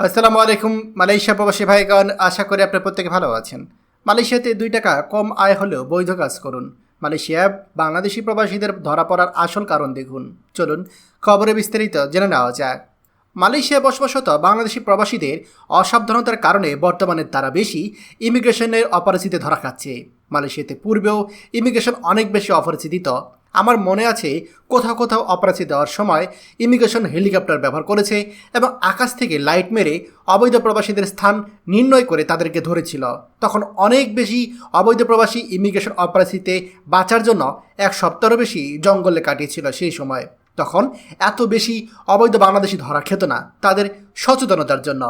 আসসালামু আলাইকুম, মালয়েশিয়া প্রবাসী ভাইগণ, আশা করি আপনার প্রত্যেকে ভালো আছেন। মালয়েশিয়াতে দুই টাকা কম আয় হলেও বৈধ কাজ করুন। মালয়েশিয়া বাংলাদেশি প্রবাসীদের ধরা পড়ার আসল কারণ দেখুন। চলুন খবরে বিস্তারিত জেনে নেওয়া যাক। মালয়েশিয়া বসবাসত বাংলাদেশি প্রবাসীদের অসাবধানতার কারণে বর্তমানে তারা বেশি ইমিগ্রেশনের অপরাজিতে ধরা খাচ্ছে। মালয়েশিয়াতে পূর্বেও ইমিগ্রেশন অনেক বেশি অপরাজি দিত আমার মনে আছে কোথাও কোথাও অপরাধী দেওয়ার সময় ইমিগ্রেশন হেলিকপ্টার ব্যবহার করেছে এবং আকাশ থেকে লাইট মেরে অবৈধ প্রবাসীদের স্থান নির্ণয় করে তাদেরকে ধরেছিল। তখন অনেক বেশি অবৈধ প্রবাসী ইমিগ্রেশন অপরাধীতে বাঁচার জন্য এক সপ্তাহেরও বেশি জঙ্গলে কাটিয়েছিল সেই সময়। তখন এত বেশি অবৈধ বাংলাদেশি ধরা খেত না তাদের সচেতনতার জন্য।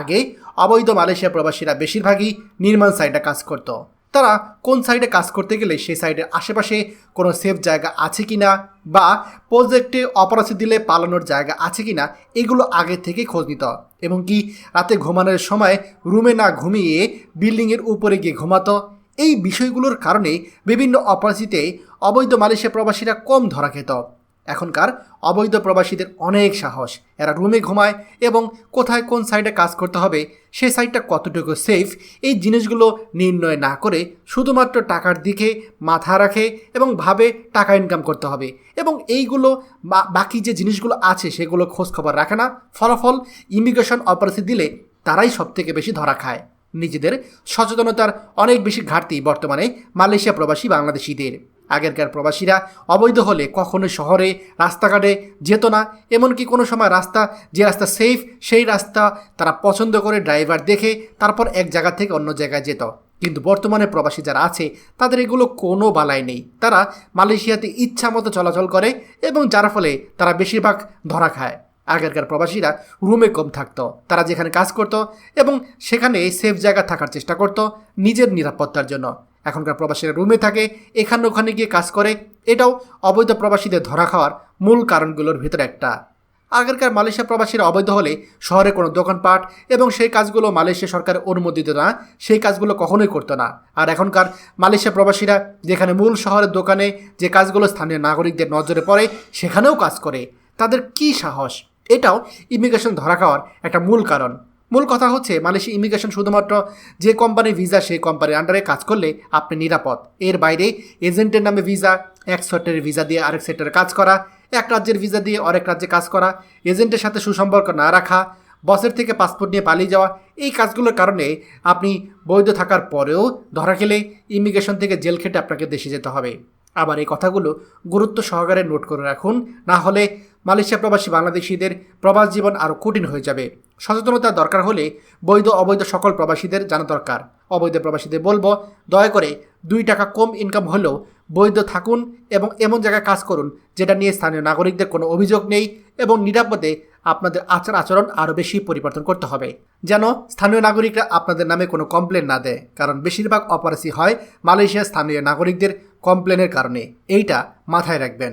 আগে অবৈধ মালয়েশিয়া প্রবাসীরা বেশিরভাগই নির্মাণ সাইটে কাজ করত। তারা কোন সাইডে কাজ করতে গেলে সেই সাইডের আশেপাশে কোনো সেফ জায়গা আছে কি না বা প্রজেক্টে অপরাধী দিলে পালানোর জায়গা আছে কি না এগুলো আগে থেকে খোঁজ নিত এবং কি রাতে ঘুমানোর সময় রুমে না ঘুমিয়ে বিল্ডিংয়ের উপরে গিয়ে ঘুমাতো এই বিষয়গুলোর কারণে বিভিন্ন অপরাধীতে অবৈধ মালয়েশিয়া প্রবাসীরা কম ধরা খেত এখনকার অবৈধ প্রবাসীদের অনেক সাহস। এরা রুমে ঘুমায় এবং কোথায় কোন সাইডে কাজ করতে হবে, সে সাইডটা কতটুকু সেফ এই জিনিসগুলো নির্ণয় না করে শুধুমাত্র টাকার দিকে মাথা রাখে এবং ভাবে টাকা ইনকাম করতে হবে। এবং এইগুলো বাকি যে জিনিসগুলো আছে সেগুলো খোঁজ খবর রাখে না। ফলাফল ইমিগ্রেশন অপরাধী দিলে তারাই সবথেকে বেশি ধরা খায়। নিজেদের সচেতনতার অনেক বেশি ঘাটতি বর্তমানে মালয়েশিয়া প্রবাসী বাংলাদেশিদের। আগেরকার প্রবাসীরা অবৈধ হলে কখনো শহরে, রাস্তাঘাটে যেত না। এমনকি কোনো সময় রাস্তা, যে রাস্তা সেফ সেই রাস্তা তারা পছন্দ করে ড্রাইভার দেখে তারপর এক জায়গা থেকে অন্য জায়গায় যেত। কিন্তু বর্তমানে প্রবাসী যারা আছে, তাদের এগুলো কোনো বালাই নেই। তারা মালয়েশিয়াতে ইচ্ছা মতো চলাচল করে এবং যার ফলে তারা বেশিরভাগ ধরা খায়। আগেরকার প্রবাসীরা রুমে কম থাকত। তারা যেখানে কাজ করত এবং সেখানে সেফ জায়গা থাকার চেষ্টা করত নিজের নিরাপত্তার জন্য। এখনকার প্রবাসীরা রুমে থাকে, এখানে ওখানে গিয়ে কাজ করে। এটাও অবৈধ প্রবাসীদের ধরা খাওয়ার মূল কারণগুলোর ভিতরে একটা। আগেরকার মালয়েশিয়া প্রবাসীরা অবৈধ হলে শহরে কোনো দোকানপাট এবং সেই কাজগুলো মালয়েশিয়া সরকার অনুমোদিত না, সেই কাজগুলো কখনোই করতো না। আর এখনকার মালয়েশিয়া প্রবাসীরা যেখানে মূল শহরের দোকানে যে কাজগুলো স্থানীয় নাগরিকদের নজরে পড়ে, সেখানেও কাজ করে। তাদের কি সাহস? এটাও ইমিগ্রেশন ধরা খাওয়ার একটা মূল কারণ। মূল কথা হচ্ছে, মালয়েশিয়া ইমিগ্রেশন শুধুমাত্র যে কোম্পানির ভিসা, সেই কোম্পানির আন্ডারে কাজ করলে আপনি নিরাপদ। এর বাইরে এজেন্টের নামে ভিসা, এক সেক্টরের ভিসা দিয়ে আরেক সেক্টরে কাজ করা, এক রাজ্যের ভিসা দিয়ে আরেক রাজ্যে কাজ করা, এজেন্টের সাথে সুসম্পর্ক না রাখা বসের থেকে পাসপোর্ট নিয়ে পালিয়ে যাওয়া, এই কাজগুলোর কারণে আপনি বৈধ থাকার পরেও ধরা খেলে ইমিগ্রেশন থেকে জেল খেটে আপনাকে দেশে যেতে হবে। আবার এই কথাগুলো গুরুত্ব সহকারে নোট করে রাখুন, না হলে মালয়েশিয়া প্রবাসী বাংলাদেশিদের প্রবাস জীবন আরও কঠিন হয়ে যাবে। সচেতনতা দরকার হলে বৈধ অবৈধ সকল প্রবাসীদের জানা দরকার। অবৈধ প্রবাসীদের বলব, দয়া করে দুই টাকা কম ইনকাম হলেও বৈধ থাকুন এবং এমন জায়গায় কাজ করুন যেটা নিয়ে স্থানীয় নাগরিকদের কোনো অভিযোগ নেই এবং নিরাপদে আপনাদের আচার আচরণ আরও বেশি পরিবর্তন করতে হবে। যেন স্থানীয় নাগরিকরা আপনাদের নামে কোনো কমপ্লেন না দেয়, কারণ বেশিরভাগ অপরাধী হয় মালয়েশিয়ার স্থানীয় নাগরিকদের কমপ্লেনের কারণে। এইটা মাথায় রাখবেন।